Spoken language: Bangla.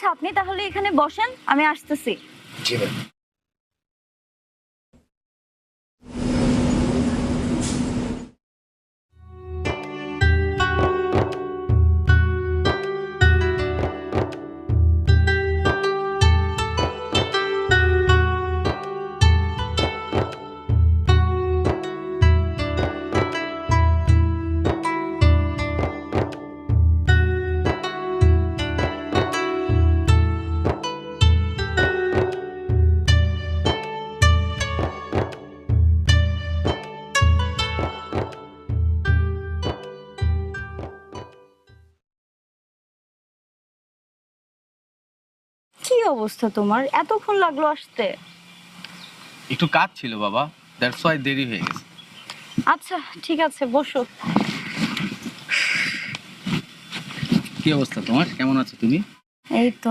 আচ্ছা আপনি তাহলে এখানে বসেন আমি আসতেছি। জি কি অবস্থা তোমার? এতক্ষণ লাগল আসতে। একটু কাজ ছিল বাবা দ্যাটস ওয়াই দেরি হয়ে গেছে। আচ্ছা ঠিক আছে বসো। কি অবস্থা তোমার? কেমন আছো তুমি? এই তো।